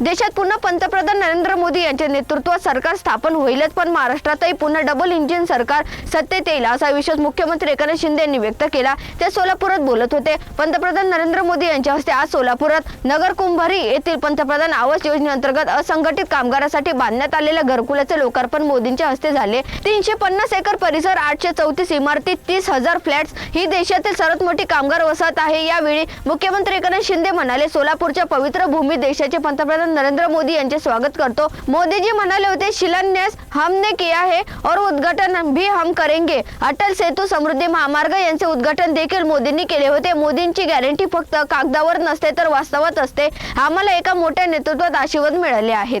देशात पुन्हा पंतप्रधान नरेंद्र मोदी यांच्या नेतृत्वात सरकार स्थापन होईलच पण महाराष्ट्रातही पुन्हा डबल इंजिन सरकार सत्तेत येईल असा विश्वास मुख्यमंत्री एकनाथ शिंदे यांनी व्यक्त केला. ते सोलापुरात बोलत होते. पंतप्रधान नरेंद्र मोदी यांच्या हस्ते आज सोलापुरात नगर कुंभारी येथील पंतप्रधान आवास योजनेअंतर्गत असंघटित कामगारासाठी बांधण्यात आलेल्या घरकुलाचे लोकार्पण मोदींच्या हस्ते झाले. तीनशे पन्नास एकर परिसर आठशे चौतीस इमारती तीस हजार फ्लॅट्स ही देशातील सर्वात मोठी कामगार वसाहत आहे. यावेळी मुख्यमंत्री एकनाथ शिंदे म्हणाले सोलापूरच्या पवित्र भूमी देशाचे पंतप्रधान नरेंद्र मोदी यांचे स्वागत करतो. मोदीजी म्हणाले होते शिलान्यास हमने किया है और उद्घाटन भी हम करेंगे. अटल सेतू समृद्धी महामार्ग यांचे उद्घाटन देखील मोदींनी केले होते. मोदींची गॅरंटी फक्त कागदावर नसते तर वास्तवात असते. आम्हाला एका मोठ्या नेतृत्वात आशीर्वाद मिळाले आहेत.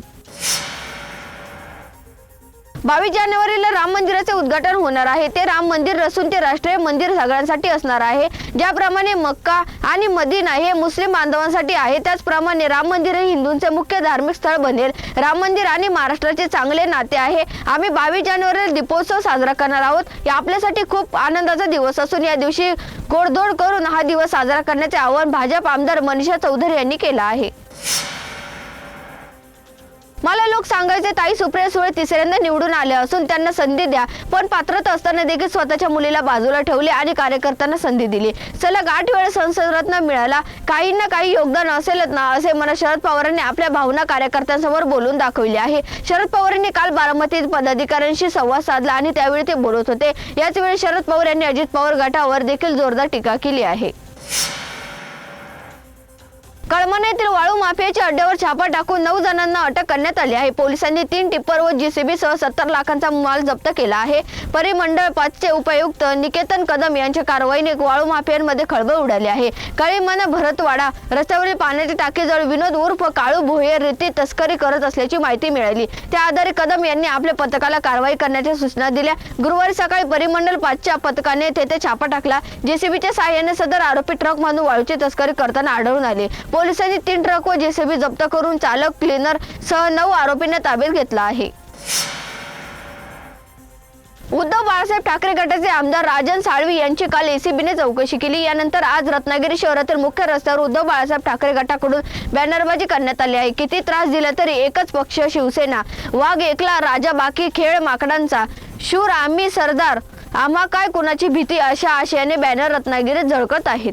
बावीस जानेवारीला राम मंदिराचे उद्घाटन होणार आहे. ते राम मंदिर नसून ते राष्ट्रीय मंदिर सगळ्यांसाठी असणार आहे. ज्याप्रमाणे मक्का आणि मदिना हे मुस्लिम बांधवांसाठी आहे त्याचप्रमाणे राम मंदिर हे हिंदूंचे मुख्य धार्मिक स्थळ बनेल. राम मंदिर आणि महाराष्ट्राचे चांगले नाते आहे. आम्ही बावीस जानेवारीला दीपोत्सव साजरा करणार आहोत. हे आपल्यासाठी खूप आनंदाचा दिवस असून या दिवशी गोडधोड करून हा दिवस साजरा करण्याचे आवाहन भाजप आमदार मनीषा चौधरी यांनी केलं आहे. मला लोक सांगायचे ताई सुप्रिया सुळे तिसऱ्यांदा निवडून आले असून त्यांना संधी द्या. पण पात्रता असताना देखील स्वतःच्या मुलीला बाजूला ठेवले आणि कार्यकर्त्यांना संधी दिली. सलग आठ वेळा संसद रत्न मिळाला. काही ना काही योगदान असेलच ना असे मला शरद पवारांनी आपल्या भावना कार्यकर्त्यांसमोर बोलून दाखवली आहे. शरद पवारांनी काल बारामतीत पदाधिकाऱ्यांशी संवाद साधला आणि त्यावेळी ते बोलत होते. याच वेळी शरद पवार यांनी अजित पवार गटावर देखील जोरदार टीका केली आहे. कळमना येथील वाळू माफियाच्या अड्ड्यावर छापा टाकून नऊ जणांना अटक करण्यात आली आहे. पोलिसांनी तीन टिप्पर व जीसीबी सह सत्तर लाखांचा माल जप्त केला आहे. परिमंडळ पाचचे उपायुक्त निकेतन कदम यांच्या कारवाईने वाळू माफियांमध्ये खळबळ उडाली आहे. कळीमना भरतवाडा रस्त्यावरील पाण्याची टाकीजवळ विनोद उर्फ काळू भोये रेती तस्करी करत असल्याची माहिती मिळाली. त्या आधारे कदम यांनी आपल्या पथकाला कारवाई करण्याच्या सूचना दिल्या. गुरुवारी सकाळी परिमंडळ पाचच्या पथकाने तेथे छापा टाकला. जेसीबीच्या सहाय्याने सदर आरोपी ट्रक मधून वाळूची तस्करी करताना आढळून आले. पोलिसांनी तीन ट्रक व जेसीबी जप्त करून चालक क्लिनर सह नऊ आरोपींना ताब्यात घेतला आहे. उद्धव बाळासाहेब ठाकरे गटाचे आमदार राजन साळवी यांची काल एसीबीने चौकशी केली. यानंतर आज रत्नागिरी शहरातील मुख्य रस्त्यावर उद्धव बाळासाहेब ठाकरे गटाकडून बॅनरबाजी करण्यात आली आहे. किती त्रास दिला तरी एकच पक्ष शिवसेना. वाघ एकला राजा बाकी खेळ माकडांचा. शूर आम्ही सरदार. आम्हा काय कुणाची भीती? अशा आशयाने बॅनर रत्नागिरीत झळकत आहेत.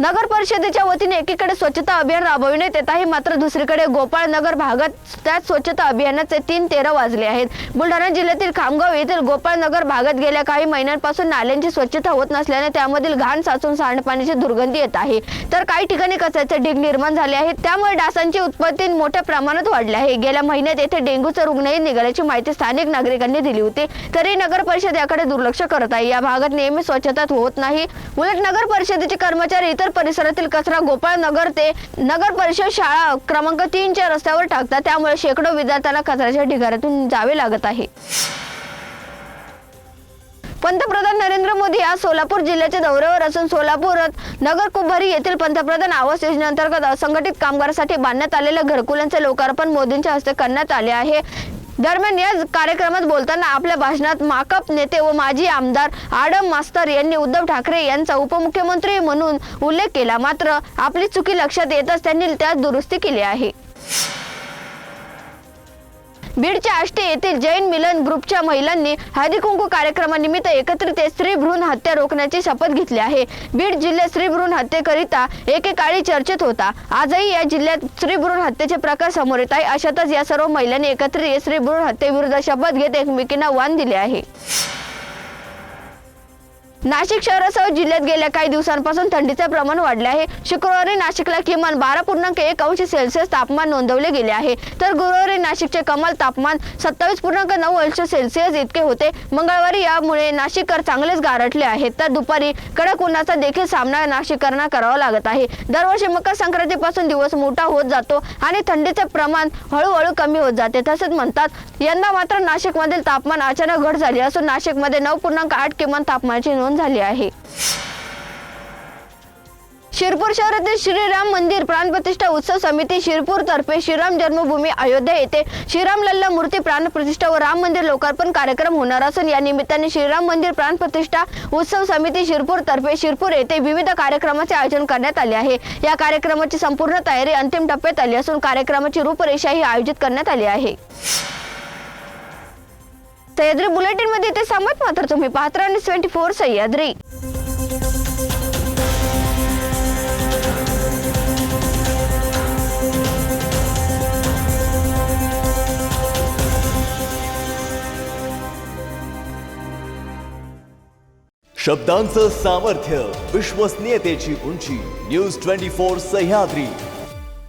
नगर परिषदेच्या वतीने एकीकडे स्वच्छता अभियान राबविण्यात येत आहे मात्र दुसरीकडे गोपाळ नगर भागात त्याच स्वच्छता अभियानाचे तीन तेरा वाजले आहेत. बुलढाणा जिल्ह्यातील खामगाव येथील गोपाळ नगर भागात गेल्या काही महिन्यांपासून नाल्यांची स्वच्छता होत नसल्याने त्यामधील घाण साचून सांडपाण्याची दुर्गंधी येत आहे. तर काही ठिकाणी कचऱ्याचे ढीग निर्माण झाले आहेत. त्यामुळे डासांची उत्पत्ती मोठ्या प्रमाणात वाढली आहे. गेल्या महिन्यात येथे डेंग्यूचा रुग्णही निघाल्याची माहिती स्थानिक नागरिकांनी दिली होती. तरी नगर परिषद याकडे दुर्लक्ष करत आहे. या भागात नेहमी स्वच्छता होत नाही. उलट नगर परिषदेचे कर्मचारी इतर परिसरातील कचरा गोपाळ नगर ते नगर परिषद शाळा क्रमांक तीनच्या रस्त्यावर टाकतात. त्यामुळे शेकडो विद्यार्थ्यांना कचऱ्याच्या ढिगाऱ्यातून जावे लागत आहे. पंतप्रधान नरेंद्र मोदी आज सोलापूर जिल्ह्याच्या दौऱ्यावर असून सोलापूरात नगर कुंभारी येथील पंतप्रधान आवास योजनेअंतर्गत असंघटित कामगारांसाठी बांधण्यात आलेल्या घरकुलांचे लोकार्पण मोदींच्या हस्ते करण्यात आले आहे. दरम्यान या कार्यक्रमात बोलताना आपल्या भाषणात माकप नेते व माजी आमदार आडम मास्तर यांनी उद्धव ठाकरे यांचा उपमुख्यमंत्री म्हणून उल्लेख केला. मात्र आपली चुकी लक्षात येतच त्यांनी त्यात दुरुस्ती केली आहे. बीडच्या आष्टी येथील जैन मिलन ग्रुपच्या महिलांनी हळदीकुंकू कार्यक्रमानिमित्त एकत्रित स्त्री भ्रूण हत्या रोखण्याची शपथ घेतली आहे. बीड जिल्ह्यात स्त्री भ्रूण हत्येकरिता एकेकाळी चर्चेत होता. आजही या जिल्ह्यात स्त्री भ्रूण हत्येचे प्रकार समोर येत आहे अशातच या सर्व महिलांनी एकत्रित स्त्री भ्रूण हत्येविरुद्ध शपथ घेत एकमेकींना वाण दिले आहे. नाशिक शहरासह जिल्ह्यात गेल्या काही दिवसांपासून थंडीचे प्रमाण वाढले आहे. शुक्रवारी नाशिकला किमान बारा पूर्णांक एक अंश सेल्सिअस तापमान नोंदवले गेले आहे. तर गुरुवारी नाशिकचे कमाल तापमान सत्तावीस पूर्णांक नऊ अंश सेल्सिअस इतके होते. मंगळवारी यामुळे नाशिककर चांगलेच गारटले आहेत. तर दुपारी कडक उन्हाचा देखील सामना नाशिककरांना करावा लागत आहे. दरवर्षी मकर संक्रांतीपासून दिवस मोठा होत जातो आणि थंडीचे प्रमाण हळूहळू कमी होत जाते. तसेच म्हणतात यंदा मात्र नाशिकमधील तापमान अचानक घट झाली असून नाशिकमध्ये नऊ पूर्णांक आठ किमान तापमानाची नोंद झाली आहे. शिरपूर शहरातील श्रीराम मंदिर प्राणप्रतिष्ठा उत्सव समिती शिरपूर तर्फे श्रीराम जन्मभूमी अयोध्या येथे श्रीराम लल्ला मूर्ती प्राणप्रतिष्ठा व राम मंदिर लोकार्पण कार्यक्रम होणार असून या निमित्ताने श्रीराम मंदिर प्राणप्रतिष्ठा उत्सव समिती शिरपूर तर्फे शिरपूर येथे विविध कार्यक्रमाचे आयोजन करण्यात आले आहे. या कार्यक्रमाची संपूर्ण तयारी अंतिम टप्प्यात आली असून कार्यक्रमाची रूपरेषाही आयोजित करण्यात आली आहे. सह्याद्री बुलेटिनमध्ये ते सांगत मात्र तुम्ही पात्र आणि ट्वेंटी फोर सह्याद्री. शब्दांचं सामर्थ्य विश्वसनीयतेची उंची न्यूज ट्वेंटी फोर सह्याद्री.